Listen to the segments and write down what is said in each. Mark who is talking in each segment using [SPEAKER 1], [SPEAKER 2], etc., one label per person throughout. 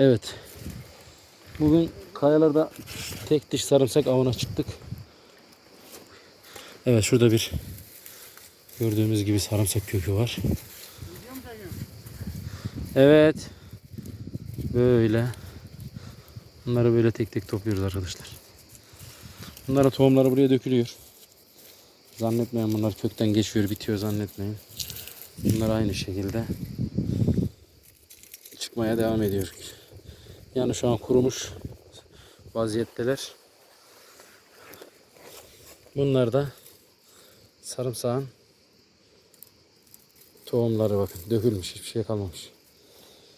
[SPEAKER 1] Evet. Bugün kayalarda tek diş sarımsak avına çıktık. Evet şurada bir gördüğümüz gibi sarımsak kökü var. Evet. Böyle. Bunları böyle tek tek topluyoruz arkadaşlar. Bunların tohumları buraya dökülüyor. Zannetmeyin bunlar kökten geçiyor bitiyor zannetmeyin. Bunlar aynı şekilde çıkmaya devam ediyor. Yani şu an kurumuş vaziyetteler. Bunlar da sarımsağın tohumları bakın dökülmüş hiçbir şey kalmamış.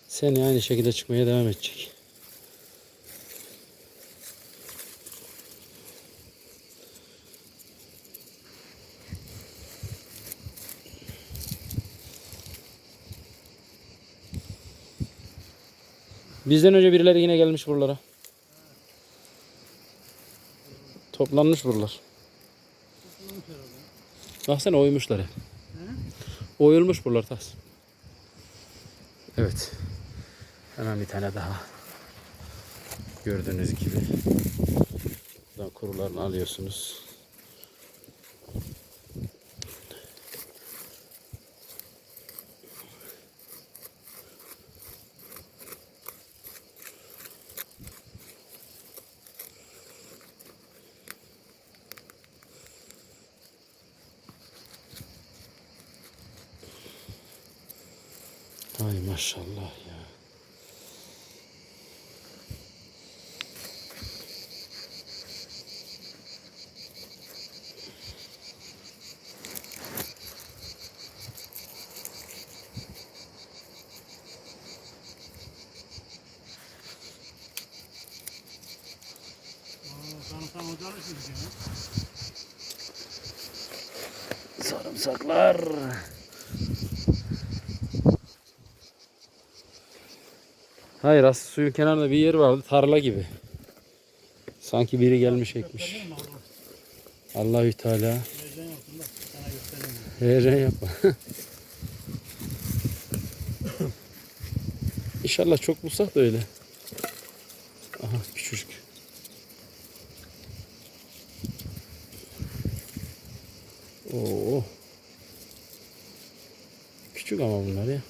[SPEAKER 1] Seni aynı şekilde çıkmaya devam edecek. Bizden önce birileri yine gelmiş buralara. Toplanmış buralar. Baksana oymuşlar hep. Oyulmuş buralar tas. Evet. Hemen bir tane daha. Gördüğünüz gibi. Buradan kurularını alıyorsunuz. Maşallah ya. Sarımsaklar. Hayır aslında suyun kenarında bir yer vardı tarla gibi. Sanki biri gelmiş ekmiş. Allahü Teala. Heyecan yapma. İnşallah çok bulsak da öyle. Aha küçücük. Oo. Küçük ama bunlar ya.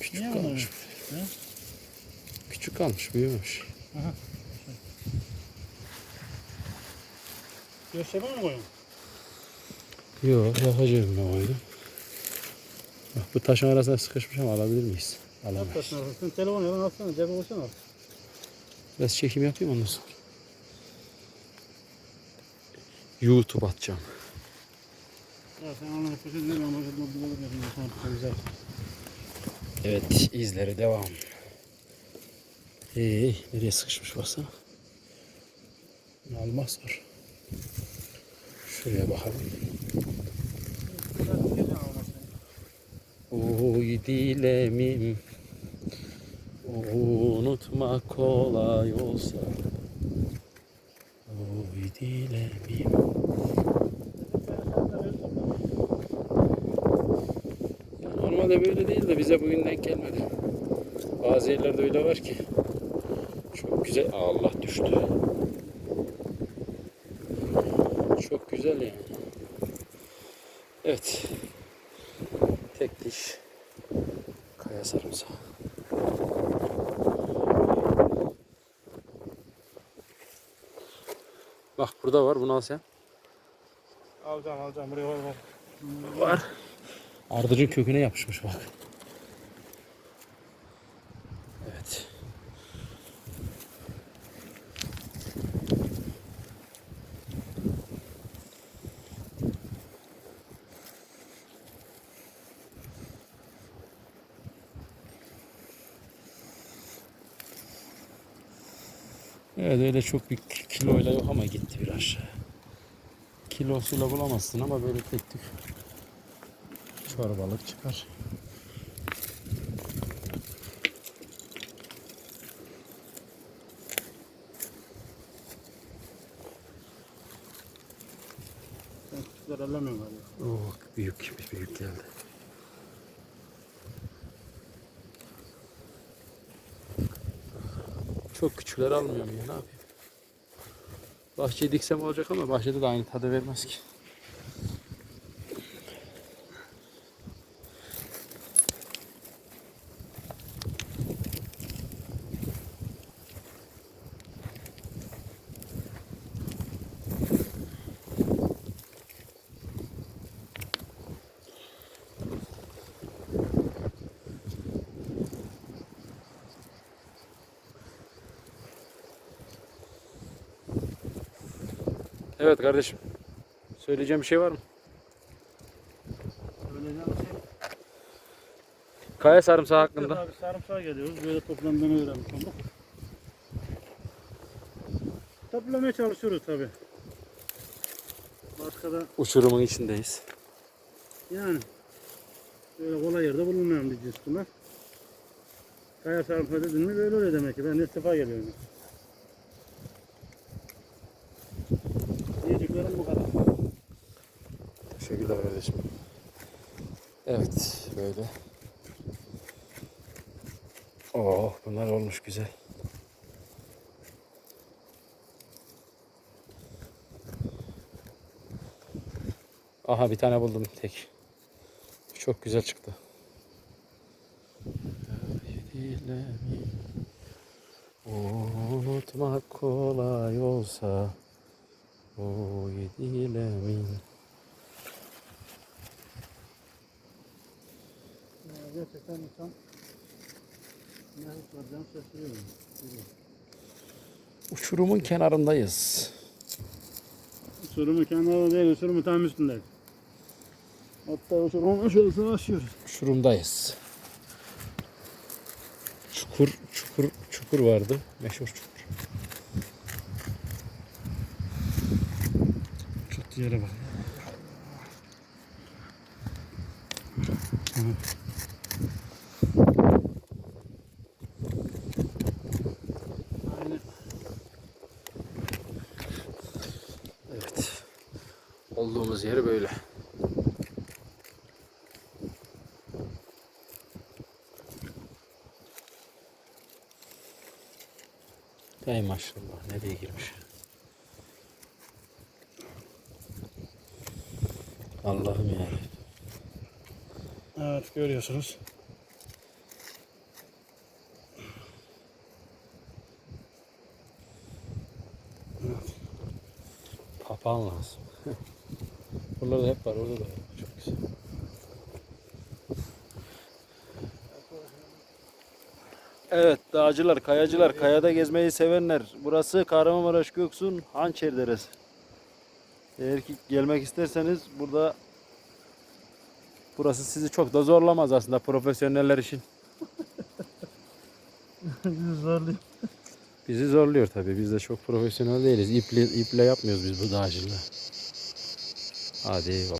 [SPEAKER 1] Küçük
[SPEAKER 2] Niye
[SPEAKER 1] kalmış. Küçük kalmış, büyümemiş.
[SPEAKER 2] Gösterme mi koyun?
[SPEAKER 1] Yok, yapacağım ben oyunu. Bak bu taşın arasına sıkışmış ama alabilir miyiz? Alamayız.
[SPEAKER 2] Hakikaten Sen telefonu yalan atsana, cebe koysana.
[SPEAKER 1] Biraz çekim yapayım ondan sonra. YouTube atacağım.
[SPEAKER 2] Ya sen ben poşet mobil olur yapayım. Sana güzel.
[SPEAKER 1] Evet, izleri devam. Ee, nereye sıkışmış baksana. Almaz var. Şuraya bakalım. Oy dilemim Unutmak kolay olsa Oy dilemim Normalde böyle değil de bize bugün denk gelmedi. Bazı yerlerde öyle var ki. Çok güzel. Allah düştü. Çok güzel yani. Evet. Tek diş. Kaya sarımsağı. Bak burada var. Bunu al sen.
[SPEAKER 2] Alacağım alacağım buraya var var.
[SPEAKER 1] Ardıcın köküne yapışmış bak. Evet. Evet öyle çok bir kiloyla yok ama gitti bir aşağı. Kilosuyla bulamazsın ama böyle tek tük çorbalık çıkar.
[SPEAKER 2] Küçükler galiba.
[SPEAKER 1] Oh büyük büyük geldi. Çok küçükleri almıyorum ya ne yapayım. Bahçeyi diksem olacak ama bahçede de aynı tadı vermez ki. Evet kardeşim. Söyleyeceğim bir şey var mı?
[SPEAKER 2] Söyleyeceğim şey.
[SPEAKER 1] Kaya sarımsağı hakkında.
[SPEAKER 2] abi sarımsağa geliyoruz. Böyle toplandığını öğrenmiş olduk. Toplamaya çalışıyoruz tabi. Başka da
[SPEAKER 1] Uçurumun içindeyiz.
[SPEAKER 2] yani böyle kolay yerde bulunmayan bir cins bunlar. Kaya sarımsağı dedin mi böyle oluyor demek ki. Ben ilk defa geliyorum. Diyeceklerim bu kadar.
[SPEAKER 1] Teşekkürler kardeşim. Evet böyle. Oh bunlar olmuş güzel. Aha bir tane buldum tek. Çok güzel çıktı. Unutmak kolay olsa o yedilemin
[SPEAKER 2] Ya gerçekten insan ne yapacağını şaşırıyor.
[SPEAKER 1] Uçurumun kenarındayız.
[SPEAKER 2] Uçurumu kenarda değil, uçurumu tam üstünde. Hatta uçurumun aşağısına aşıyoruz.
[SPEAKER 1] Uçurumdayız. Çukur, çukur, çukur vardı. Meşhur çukur.
[SPEAKER 2] Yere bak.
[SPEAKER 1] Evet. Olduğumuz yeri böyle. Ey maşallah nereye girmiş? Allah'ım ya.
[SPEAKER 2] Evet görüyorsunuz.
[SPEAKER 1] Papağan lazım. Buralarda hep var, orada da var. Çok güzel. Evet, dağcılar, kayacılar, kayada gezmeyi sevenler. Burası Kahramanmaraş Göksun Hançer Deresi. Eğer ki gelmek isterseniz burada burası sizi çok da zorlamaz aslında profesyoneller için.
[SPEAKER 2] Zorlu.
[SPEAKER 1] Bizi zorluyor tabii. Biz de çok profesyonel değiliz. İple, iple yapmıyoruz biz bu dağcılığı. Hadi eyvallah.